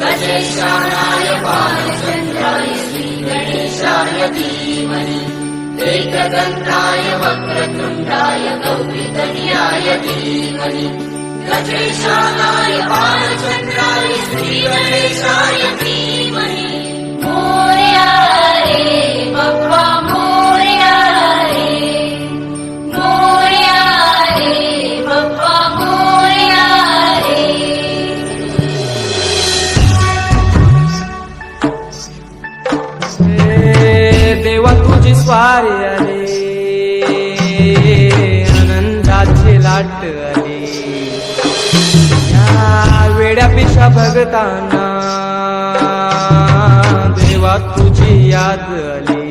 गणेशाय बालचन्द्राय श्रीगणेशाय धीमहि एकदन्ताय वक्रतुण्डाय गौरिदनियाय धीमहि गजेशानाय बालचन्द्राय श्रीगणेशाय धीमहि। तुझी स्वारी आनंदाची लाट आली या वेड्या पिशा भगताना देवा तुझी याद आली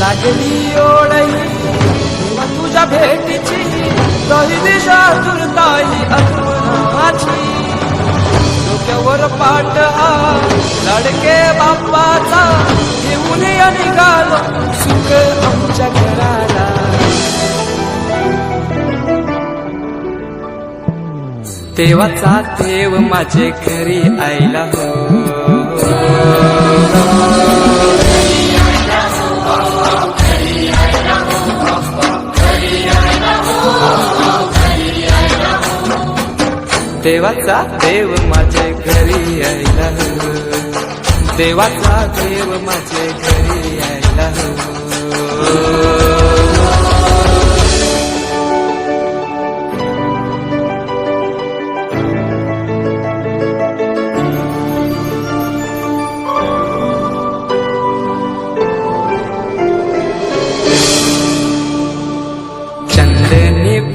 लागली ओढई तुझ्या भेटीची काही दिशा तुरताई आठवणाची डोक्यावर पाट हा लाडके बाप्पाचा घेऊन या निघालो सुख आमच्या घराला. देवाचा देव माझे घरी आईला हो. देवाचा देव माझे घरी यायला देवाचा देव माझे घरी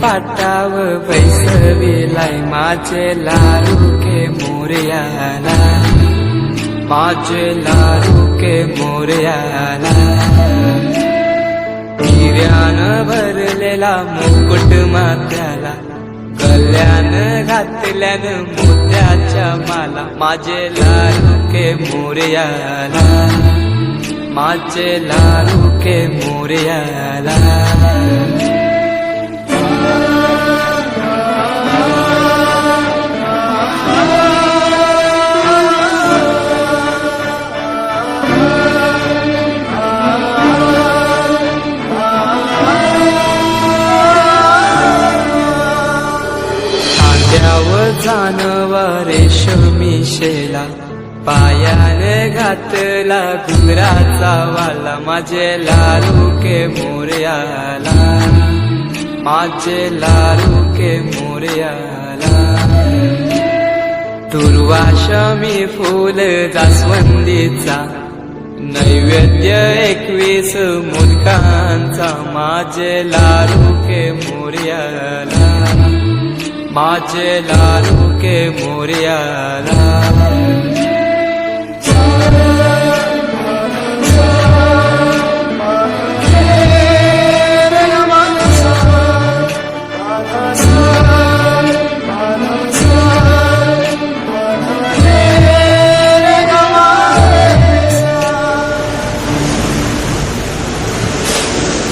पाटाव बैसविलाय माझे लारू के मोर्याला. माझे लारू के मोर्याला. हिऱ्यान भरलेला मुकुट मात्याला कल्याण घातल्यान मोत्याच्या माला. माझे लारू के मोर्याला. माझे लारू के मोर्याला. जानवा मिशेला पायाने घातला घुंगराचा वाला माझे लारू के मोर्याला. माझे लारू के मोर्याला. दुर्वाशमी फूल जास्वंदीचा नैवेद्य एकवीस मुलकांचा माझे लारू के मोर्याला. माझे लालू के मोर्याला